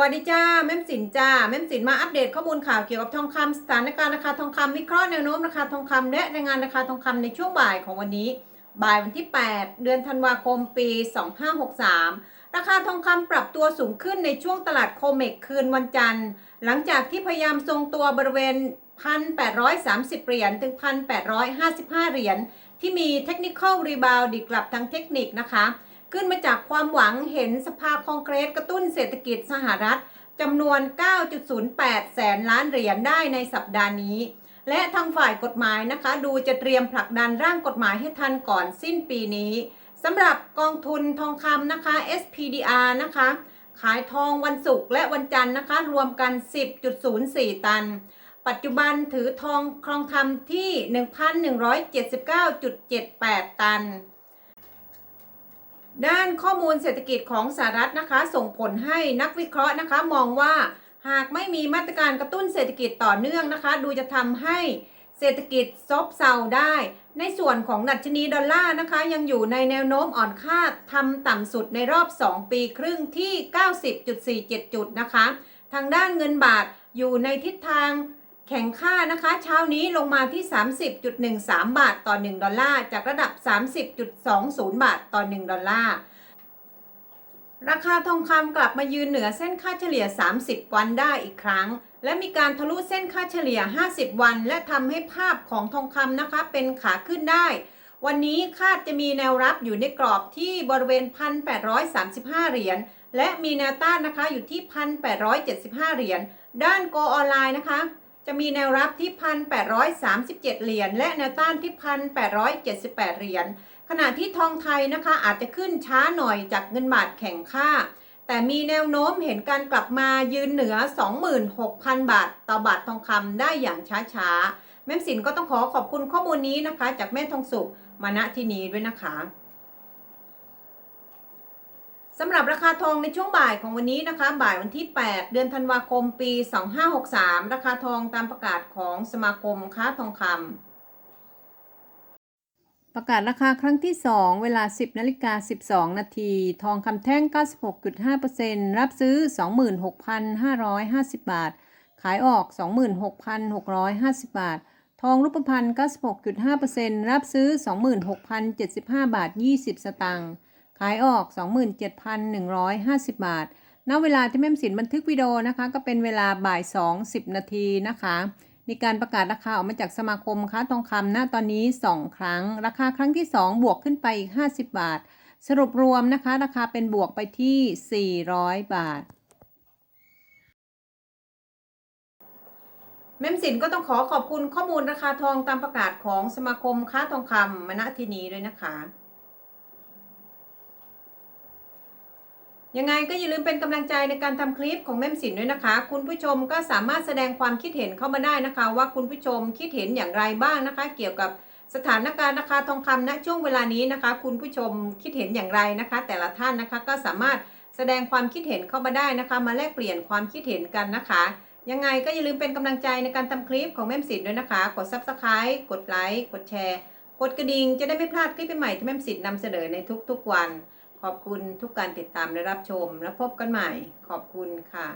วัสดีจ้าแม่มสินจ้าแม่มสินมาอัปเดตข้อมูลข่าวเกี่ยวกับทองคำสถานการณ์ราคาทองคำวิเคราะห์แนวโน้มราคาทองคำและรายงานราคาทองคำในช่วงบ่ายของวันนี้ บ่ายวันที่ 8 เดือนธันวาคมปี 2563 ราคาทองคำปรับตัวสูงขึ้นในช่วงตลาดโคเมกคืนวันจันทร์ หลังจากที่พยายามทรงตัวบริเวณ 1,830 เหรียญถึง 1,855 เหรียญที่มีเทคนิคอลรีบาวดีกลับทางเทคนิคนะคะ ขึ้นมาจากความหวังเห็นสภาคองเกรสกระตุ้นเศรษฐกิจสหรัฐจำนวน 9.08 แสนล้านเหรียญได้ในสัปดาห์นี้ และทางฝ่ายกฎหมายนะคะ ดูจะเตรียมผลักดันร่างกฎหมายให้ทันก่อนสิ้นปีนี้สำหรับกองทุนทองคำนะคะ SPDR นะคะ ขายทองวันศุกร์และวันจันทร์นะคะ รวมกัน 10.04 ตัน ปัจจุบันถือทองคลองคำที่ 1,179.78 ตัน ด้านข้อมูลเศรษฐกิจของสหรัฐนะคะ ส่งผลให้นักวิเคราะห์นะคะ มองว่าหากไม่มีมาตรการกระตุ้นเศรษฐกิจต่อเนื่องนะคะ ดูจะทำให้เศรษฐกิจซบเซาได้ ในส่วนของดัชนีดอลลาร์นะคะ ยังอยู่ในแนวโน้มอ่อนค่าทำต่ำสุดในรอบ 2 ปีครึ่งที่ 90.47 จุดนะคะ ทางด้านเงินบาทอยู่ในทิศทาง แข็งค่านะคะ เช้านี้ลงมาที่ 30.13 บาทต่อ 1 ดอลลาร์ จากระดับ 30.20 บาทต่อ 1 ดอลลาร์ราคาทองคำกลับมายืนเหนือเส้นค่าเฉลี่ย 30 วันได้อีกครั้ง และมีการทะลุเส้นค่าเฉลี่ย 50 วัน และทำให้ภาพของทองคำนะคะเป็นขาขึ้นได้ วันนี้คาดจะมีแนวรับอยู่ในกรอบที่บริเวณ 1,835 เหรียญ และมีแนวต้านนะคะอยู่ที่ 1,875 เหรียญ ด้านโกออนไลน์นะคะ จะมีแนวรับที่ 1,837 เหรียญและแนวต้านที่ 1,878 เหรียญ ขณะที่ทองไทยนะคะอาจจะขึ้นช้าหน่อยจากเงินบาทแข่งค่า แต่มีแนวโน้มเห็นการกลับมายืนเหนือ 26,000 บาท ต่อบาททองคำได้อย่างช้าๆ แม่มสินก็ต้องขอขอบคุณข้อมูลนี้นะคะ จากแม่ทองสุขมาณที่นี้ด้วยนะคะ สำหรับราคาทองในช่วงบ่ายของวันนี้นะคะ บ่ายวันที่ 8 เดือนธันวาคมปี 2563 ราคาทองตามประกาศของสมาคมค้าทองคำประกาศราคาครั้งที่ 2 เวลา 10นาฬิกา12 นาที ทองคำแท่ง 96.5%รับซื้อ 26,550 บาท ขายออก 26,650 บาท ทองรูปพรรณ96.5%รับซื้อ 26,075 บาท 20 สตางค์ ขายออก 27,150 บาท ณ เวลาที่แม่มสินบันทึกวิดีโอนะคะ ก็เป็นเวลาบ่าย 2 10 นาทีนะคะ มีการประกาศราคาออกมาจากสมาคมค้าทองคำณตอนนี้ 2 ครั้ง ราคาครั้งที่ 2 บวกขึ้นไปอีก 50 บาท สรุปรวมนะคะ ราคาเป็นบวกไปที่ 400 บาทแม่มสินก็ต้องขอขอบคุณข้อมูลราคาทองตามประกาศของสมาคมค้าทองคำมาณที่นี้ด้วยนะคะ ยังไงก็อย่าลืมเป็นกำลังใจในการทำคลิปของแม่มสินด้วยนะคะ คุณผู้ชมก็สามารถแสดงความคิดเห็นเข้ามาได้นะคะ ว่าคุณผู้ชมคิดเห็นอย่างไรบ้างนะคะ เกี่ยวกับสถานการณ์ราคาทองคำณช่วงเวลานี้นะคะ คุณผู้ชมคิดเห็นอย่างไรนะคะ แต่ละท่านนะคะก็สามารถแสดงความคิดเห็นเข้ามาได้นะคะ มาแลกเปลี่ยนความคิดเห็นกันนะคะ ยังไงก็อย่าลืมเป็นกำลังใจในการทำคลิปของแม่มสินด้วยนะคะ กด subscribe กดไลค์กดแชร์กดกระดิ่งจะได้ไม่พลาดคลิปใหม่ที่แม่มสินนำเสนอในทุกๆวัน ขอบคุณทุกการติดตามและรับชม แล้วพบกันใหม่ ขอบคุณค่ะ